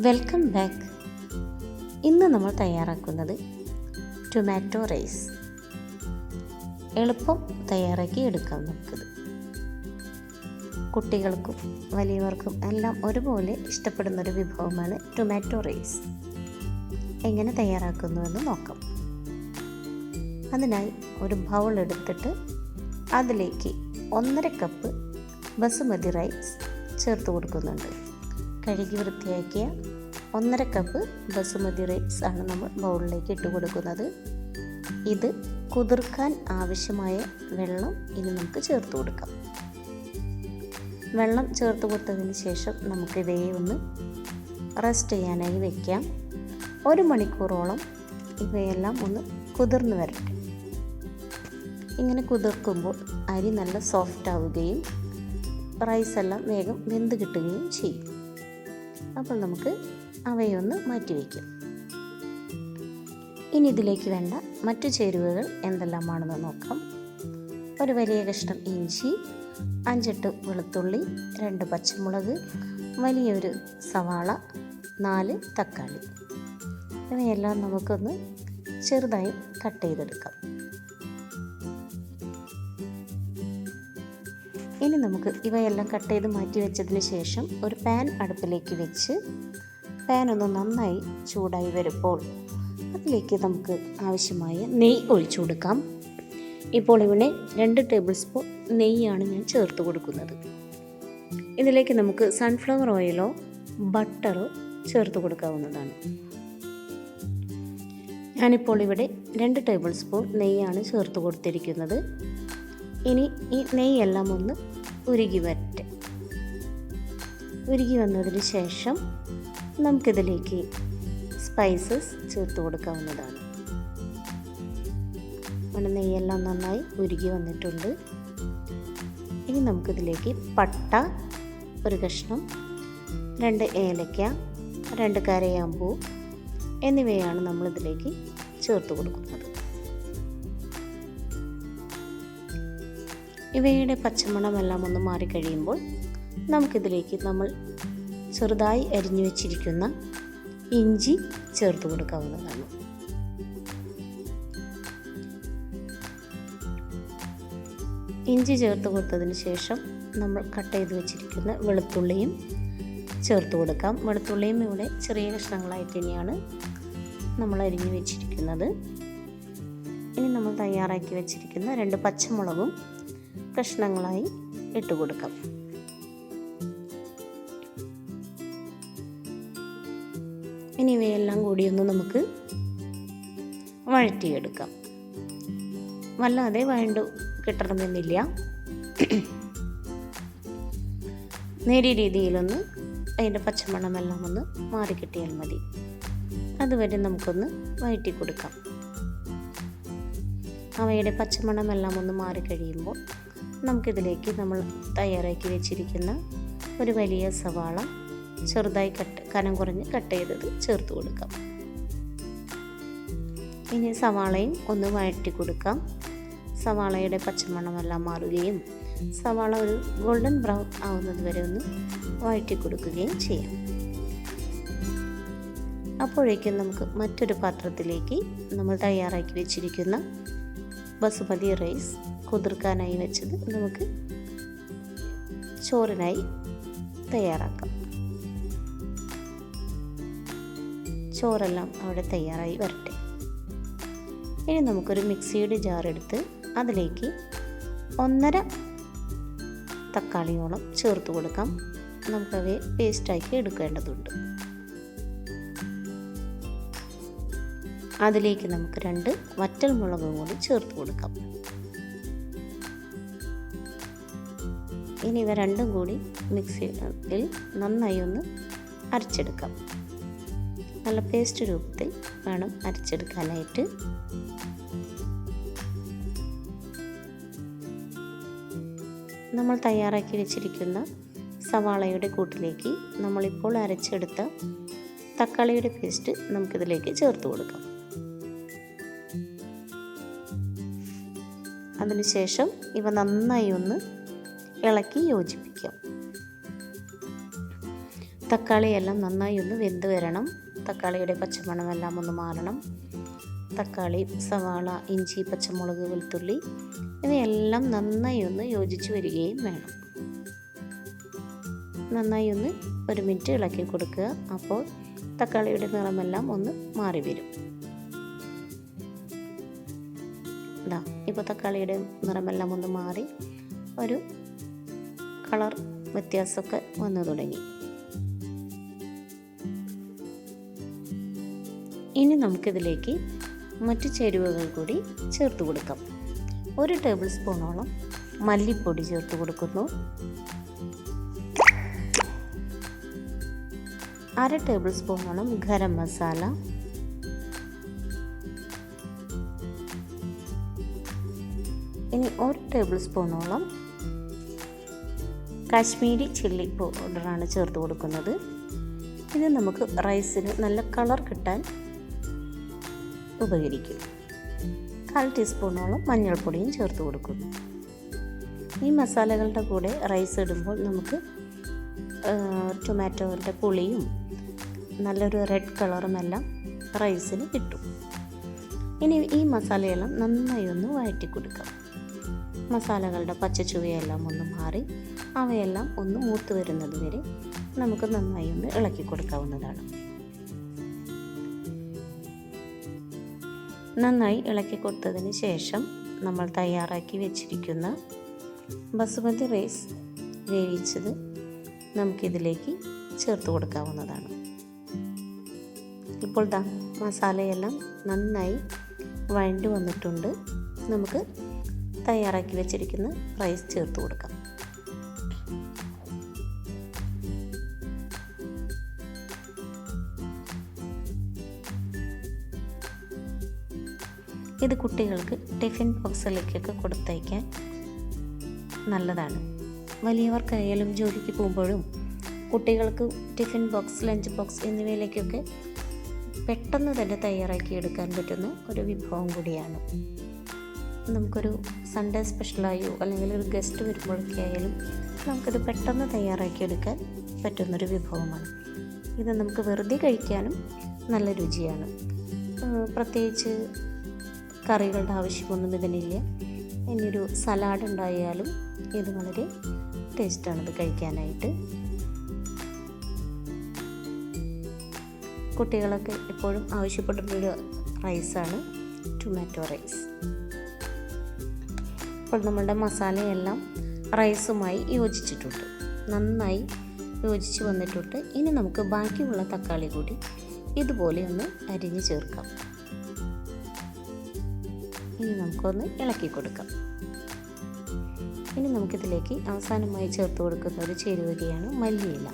Welcome back ഇന്ന് നമ്മൾ തയ്യാറാക്കുന്നത് ടൊമാറ്റോ റൈസ് എളുപ്പം തയ്യാറാക്കി എടുക്കാം നമുക്കിത് കുട്ടികൾക്കും വലിയവർക്കും എല്ലാം ഒരുപോലെ ഇഷ്ടപ്പെടുന്നൊരു വിഭവമാണ് ടൊമാറ്റോ റൈസ് എങ്ങനെ തയ്യാറാക്കുന്നുവെന്ന് നോക്കാം. അതിനായി ഒരു ബൗൾ എടുത്തിട്ട് അതിലേക്ക് ഒന്നര കപ്പ് ബസുമതി റൈസ് ചേർത്ത് കൊടുക്കുന്നുണ്ട്. കഴുകി വൃത്തിയാക്കിയ ഒന്നര കപ്പ് ബസുമതി റൈസ് ആണ് നമ്മൾ ബൗളിലേക്ക് ഇട്ട് കൊടുക്കുന്നത്. ഇത് കുതിർക്കാൻ ആവശ്യമായ വെള്ളം ഇനി നമുക്ക് ചേർത്ത് കൊടുക്കാം. വെള്ളം ചേർത്ത് കൊടുത്തതിന് ശേഷം നമുക്ക് ഇവയെ ഒന്ന് റെസ്റ്റ് ചെയ്യാനായി വെക്കാം. ഒരു മണിക്കൂറോളം ഇവയെല്ലാം ഒന്ന് കുതിർന്ന് വരട്ടെ. ഇങ്ങനെ കുതിർക്കുമ്പോൾ അരി നല്ല സോഫ്റ്റ് ആവുകയും റൈസെല്ലാം വേഗം വെന്ത് കിട്ടുകയും ചെയ്യും. അപ്പോൾ നമുക്ക് അവയൊന്ന് മാറ്റി വയ്ക്കാം. ഇനി ഇതിലേക്ക് വേണ്ട മറ്റു ചേരുവകൾ എന്തെല്ലാമാണെന്ന് നോക്കാം. ഒരു വലിയ കഷ്ണം ഇഞ്ചി അഞ്ചെട്ട് വെളുത്തുള്ളി രണ്ട് പച്ചമുളക് വലിയൊരു സവാള നാല് തക്കാളി. ഇവയെല്ലാം നമുക്കൊന്ന് ചെറുതായി കട്ട് ചെയ്തെടുക്കാം. ഇനി നമുക്ക് ഇവയെല്ലാം കട്ട് ചെയ്ത് മാറ്റി വെച്ചതിന് ശേഷം ഒരു പാൻ അടുപ്പിലേക്ക് വെച്ച് പാൻ ഒന്ന് നന്നായി ചൂടായി വരുമ്പോൾ അതിലേക്ക് നമുക്ക് ആവശ്യമായ നെയ്യ് ഒഴിച്ചു കൊടുക്കാം. ഇപ്പോൾ ഇവിടെ രണ്ട് ടേബിൾ സ്പൂൺ നെയ്യാണ് ഞാൻ ചേർത്ത് കൊടുക്കുന്നത്. ഇതിലേക്ക് നമുക്ക് സൺഫ്ലവർ ഓയിലോ ബട്ടറോ ചേർത്ത് കൊടുക്കാവുന്നതാണ്. ഞാനിപ്പോൾ ഇവിടെ രണ്ട് ടേബിൾ സ്പൂൺ നെയ്യാണ് ചേർത്ത് കൊടുത്തിരിക്കുന്നത്. ഇനി ഈ നെയ്യെല്ലാം ഒന്ന് ഉരുകി വരട്ടെ. ഉരുകി വന്നതിന് ശേഷം നമുക്കിതിലേക്ക് സ്പൈസസ് ചേർത്ത് കൊടുക്കാവുന്നതാണ്. നമ്മുടെ നെയ്യെല്ലാം നന്നായി ഉരുകി വന്നിട്ടുണ്ട്. ഇനി നമുക്കിതിലേക്ക് പട്ട ഒരു കഷ്ണം രണ്ട് ഏലക്ക രണ്ട് കരയാമ്പൂ എന്നിവയാണ് നമ്മളിതിലേക്ക് ചേർത്ത് കൊടുക്കുന്നത്. ഇവയുടെ പച്ചമണമെല്ലാം ഒന്ന് മാറിക്കഴിയുമ്പോൾ നമുക്കിതിലേക്ക് നമ്മൾ ചെറുതായി അരിഞ്ഞു വെച്ചിരിക്കുന്ന ഇഞ്ചി ചേർത്ത് കൊടുക്കാവുന്നതാണ്. ഇഞ്ചി ചേർത്ത് കൊടുത്തതിന് ശേഷം നമ്മൾ കട്ട് ചെയ്ത് വെച്ചിരിക്കുന്ന വെളുത്തുള്ളിയും ചേർത്ത് കൊടുക്കാം. വെളുത്തുള്ളിയും ഇവിടെ ചെറിയ കഷ്ണങ്ങളായിട്ട് തന്നെയാണ് നമ്മൾ അരിഞ്ഞു വെച്ചിരിക്കുന്നത്. ഇനി നമ്മൾ തയ്യാറാക്കി വെച്ചിരിക്കുന്ന രണ്ട് പച്ചമുളകും കഷ്ണങ്ങളായി ഇട്ട് കൊടുക്കാം. ഇനി ഇവയെല്ലാം കൂടി ഒന്ന് നമുക്ക് വഴറ്റിയെടുക്കാം. വല്ലാതെ വഴണ്ടു കിട്ടണമെന്നില്ല. നേരിയ രീതിയിലൊന്ന് അതിന്റെ പച്ചമണമെല്ലാം ഒന്ന് മാറിക്കിട്ടിയാൽ മതി. അതുവരെ നമുക്കൊന്ന് വഴറ്റി കൊടുക്കാം. അവയുടെ പച്ചമണമെല്ലാം ഒന്ന് മാറിക്കഴിയുമ്പോൾ നമുക്കിതിലേക്ക് നമ്മൾ തയ്യാറാക്കി വെച്ചിരിക്കുന്ന ഒരു വലിയ സവാള ചെറുതായി കട്ട് കനം കുറഞ്ഞ് കട്ട് ചെയ്തത് ചേർത്ത് കൊടുക്കാം. ഇനി സവാളയും ഒന്ന് വഴറ്റി കൊടുക്കാം. സവാളയുടെ പച്ചമണമെല്ലാം മാറുകയും സവാള ഒരു ഗോൾഡൻ ബ്രൗൺ ആവുന്നത് വരെ ഒന്ന് വഴറ്റി കൊടുക്കുകയും ചെയ്യാം. അപ്പോഴേക്കും നമുക്ക് മറ്റൊരു പാത്രത്തിലേക്ക് നമ്മൾ തയ്യാറാക്കി വെച്ചിരിക്കുന്ന ബസുമതി റൈസ് കുതിർക്കാനായി വെച്ചത് നമുക്ക് ചോറിനായി തയ്യാറാക്കാം. ചോറെല്ലാം അവിടെ തയ്യാറായി വരട്ടെ. ഇനി നമുക്കൊരു മിക്സിയുടെ ജാർ എടുത്ത് അതിലേക്ക് ഒന്നര തക്കാളിയോളം ചേർത്ത് കൊടുക്കാം. നമുക്കവയെ പേസ്റ്റാക്കി എടുക്കേണ്ടതുണ്ട്. അതിലേക്ക് നമുക്ക് രണ്ട് വറ്റൽ മുളകും കൂടി ചേർത്ത് കൊടുക്കാം. ഇനി ഇവ രണ്ടും കൂടി മിക്സിയിൽ നന്നായി ഒന്ന് അരച്ചെടുക്കാം. നല്ല പേസ്റ്റ് രൂപത്തിൽ വേണം അരച്ചെടുക്കാനായിട്ട്. നമ്മൾ തയ്യാറാക്കി വെച്ചിരിക്കുന്ന സവാളയുടെ കൂട്ടിലേക്ക് നമ്മളിപ്പോൾ അരച്ചെടുത്ത തക്കാളിയുടെ പേസ്റ്റ് നമുക്കിതിലേക്ക് ചേർത്ത് കൊടുക്കാം. അതിനുശേഷം ഇവ നന്നായി ഒന്ന് ഇളക്കി യോജിപ്പിക്കാം. തക്കാളിയെല്ലാം നന്നായി ഒന്ന് വെന്ത് വരണം. തക്കാളിയുടെ പച്ചമണമെല്ലാം ഒന്ന് മാറണം. തക്കാളി സവാള ഇഞ്ചി പച്ചമുളക് വെളുത്തുള്ളി ഇവയെല്ലാം നന്നായി ഒന്ന് യോജിച്ച് വരികയും വേണം. നന്നായി ഒന്ന് ഒരു മിനിറ്റ് ഇളക്കി കൊടുക്കുക. അപ്പോൾ തക്കാളിയുടെ നിറമെല്ലാം ഒന്ന് മാറി വരും. ഇതാ ഇപ്പോൾ തക്കാളിയുടെ നിറമെല്ലാം ഒന്ന് മാറി ഒരു കളർ വ്യത്യാസമൊക്കെ വന്നു തുടങ്ങി. ഇനി നമുക്കിതിലേക്ക് മറ്റു ചേരുവകൾ കൂടി ചേർത്ത് കൊടുക്കാം. ഒരു ടേബിൾ സ്പൂണോളം മല്ലിപ്പൊടി ചേർത്ത് കൊടുക്കുന്നു. അര ടേബിൾ സ്പൂണോളം ഗരം മസാല. ഇനി ഒരു ടേബിൾ സ്പൂണോളം കാശ്മീരി ചില്ലി പൗഡറാണ് ചേർത്ത് കൊടുക്കുന്നത്. ഇത് നമുക്ക് റൈസിന് നല്ല കളർ കിട്ടാൻ ഉപകരിക്കും. കാൽ ടീസ്പൂണോളം മഞ്ഞൾപ്പൊടിയും ചേർത്ത് കൊടുക്കും ഈ മസാലകളുടെ കൂടെ റൈസ് ഇടുമ്പോൾ നമുക്ക് ടൊമാറ്റോന്റെ പുളിയും നല്ലൊരു റെഡ് കളറും എല്ലാം റൈസിന് കിട്ടും. ഇനി ഈ മസാലയെല്ലാം നന്നായി ഒന്ന് വഴറ്റി കൊടുക്കാം മസാലകളുടെ പച്ചച്ചുവയെല്ലാം ഒന്ന് മാറി അവയെല്ലാം ഒന്ന് മൂത്ത് വരുന്നത് വരെ നമുക്ക് നന്നായി ഒന്ന് ഇളക്കി കൊടുക്കാവുന്നതാണ്. നന്നായി ഇളക്കി കൊടുത്തതിന് ശേഷം നമ്മൾ തയ്യാറാക്കി വെച്ചിരിക്കുന്ന ബസുമതി റൈസ് വേവിച്ചത് നമുക്കിതിലേക്ക് ചേർത്ത് കൊടുക്കാവുന്നതാണ്. ഇപ്പോൾ ദാ മസാലയെല്ലാം നന്നായി വഴണ്ടു വന്നിട്ടുണ്ട്. നമുക്ക് തയ്യാറാക്കി വെച്ചിരിക്കുന്ന റൈസ് ചേർത്ത് കൊടുക്കാം. ഇത് കുട്ടികൾക്ക് ടിഫിൻ ബോക്സിലേക്കൊക്കെ കൊടുത്തയക്കാൻ നല്ലതാണ്. വലിയവർക്കായാലും ജോലിക്ക് പോകുമ്പോഴും കുട്ടികൾക്ക് ടിഫിൻ ബോക്സ് ലഞ്ച് ബോക്സ് എന്നിവയിലേക്കൊക്കെ പെട്ടെന്ന് തന്നെ തയ്യാറാക്കി എടുക്കാൻ പറ്റുന്ന ഒരു വിഭവം കൂടിയാണ്. നമുക്കൊരു സൺഡേ സ്പെഷ്യലായോ അല്ലെങ്കിൽ ഒരു ഗസ്റ്റ് വരുമ്പോഴൊക്കെ ആയാലും നമുക്കത് പെട്ടെന്ന് തയ്യാറാക്കിയെടുക്കാൻ പറ്റുന്നൊരു വിഭവമാണ്. ഇത് നമുക്ക് വെറുതെ കഴിക്കാനും നല്ല രുചിയാണ്. പ്രത്യേകിച്ച് കറികളുടെ ആവശ്യമൊന്നും ഇതിനില്ല ഇനിയൊരു സലാഡ് ഉണ്ടായാലും ഇത് വളരെ ടേസ്റ്റാണിത് കഴിക്കാനായിട്ട്. കുട്ടികളൊക്കെ എപ്പോഴും ആവശ്യപ്പെട്ടിട്ടൊരു റൈസാണ് ടൊമാറ്റോ റൈസ്. അപ്പോൾ നമ്മളുടെ മസാലയെല്ലാം റൈസുമായി യോജിച്ചിട്ടുണ്ട്. നന്നായി യോജിച്ച് വന്നിട്ടുണ്ട്. ഇനി നമുക്ക് ബാക്കിയുള്ള തക്കാളി കൂടി ഇതുപോലെ ഒന്ന് അരിഞ്ഞ് ചേർക്കാം. ഇനി നമുക്കൊന്ന് ഇളക്കി കൊടുക്കാം. ഇനി നമുക്കിതിലേക്ക് അവസാനമായി ചേർത്ത് കൊടുക്കുന്ന ഒരു ചേരുവകയാണ് മല്ലിയില.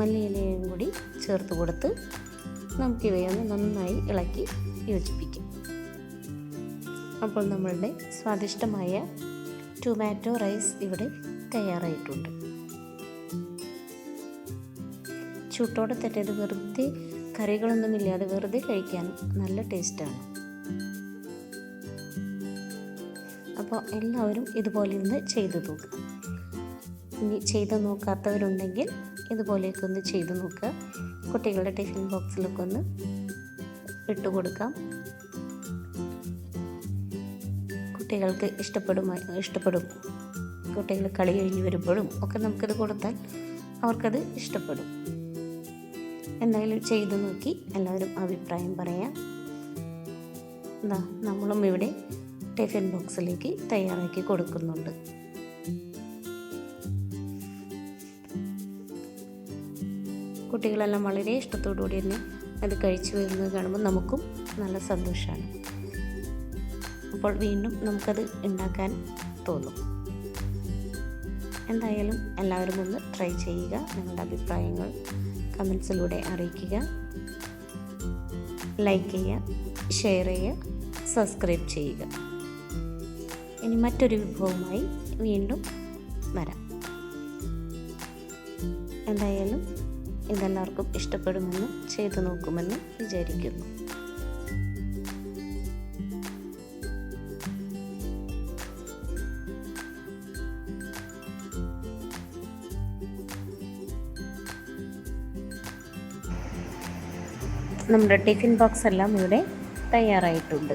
മല്ലിയിലയും കൂടി ചേർത്ത് കൊടുത്ത് നമുക്കിവയൊന്ന് നന്നായി ഇളക്കി യോജിപ്പിക്കാം. അപ്പോൾ നമ്മളുടെ സ്വാദിഷ്ടമായ ടൊമാറ്റോ റൈസ് ഇവിടെ തയ്യാറായിട്ടുണ്ട്. ചൂട്ടോടെ ഇത് വെറുതെ കറികളൊന്നുമില്ലാതെ വെറുതെ കഴിക്കാൻ നല്ല ടേസ്റ്റാണ്. അപ്പോൾ എല്ലാവരും ഇതുപോലെ ഒന്ന് ചെയ്തു നോക്കുക ഇനി ചെയ്ത് നോക്കാത്തവരുണ്ടെങ്കിൽ ഇതുപോലെയൊക്കെ ഒന്ന് ചെയ്ത് നോക്കുക കുട്ടികളുടെ ടിഫിൻ ബോക്സിലൊക്കെ ഒന്ന് ഇട്ട് കൊടുക്കാം. കുട്ടികൾക്ക് ഇഷ്ടപ്പെടും ഇഷ്ടപ്പെടും. കുട്ടികൾ കളി കഴിഞ്ഞ് വരുമ്പോഴും ഒക്കെ നമുക്കിത് കൊടുത്താൽ അവർക്കത് ഇഷ്ടപ്പെടും. എന്തായാലും ചെയ്തു നോക്കി എല്ലാവരും അഭിപ്രായം പറയാം. എന്താ നമ്മളും ഇവിടെ ടിഫിൻ ബോക്സിലേക്ക് തയ്യാറാക്കി കൊടുക്കുന്നുണ്ട്. കുട്ടികളെല്ലാം വളരെ ഇഷ്ടത്തോടുകൂടി തന്നെ അത് കഴിച്ചു വരുന്നത് കാണുമ്പോൾ നമുക്കും നല്ല സന്തോഷമാണ്. അപ്പോൾ വീണ്ടും നമുക്കത് ഉണ്ടാക്കാൻ തോന്നും. എന്തായാലും എല്ലാവരും ഒന്ന് ട്രൈ ചെയ്യുക. നിങ്ങളുടെ അഭിപ്രായങ്ങൾ കമൻസിലൂടെ അറിയിക്കുക. ലൈക്ക് ചെയ്യുക ഷെയർ ചെയ്യുക സബ്സ്ക്രൈബ് ചെയ്യുക. ഇനി മറ്റൊരു വിഭവവുമായി വീണ്ടും വരാം. എന്തായാലും ഇതെല്ലാവർക്കും ഇഷ്ടപ്പെടുമെന്നും ചെയ്തു നോക്കുമെന്നും വിചാരിക്കുന്നു. നമ്മുടെ ടിഫിൻ ബോക്സ് എല്ലാം ഇവിടെ തയ്യാറായിട്ടുണ്ട്.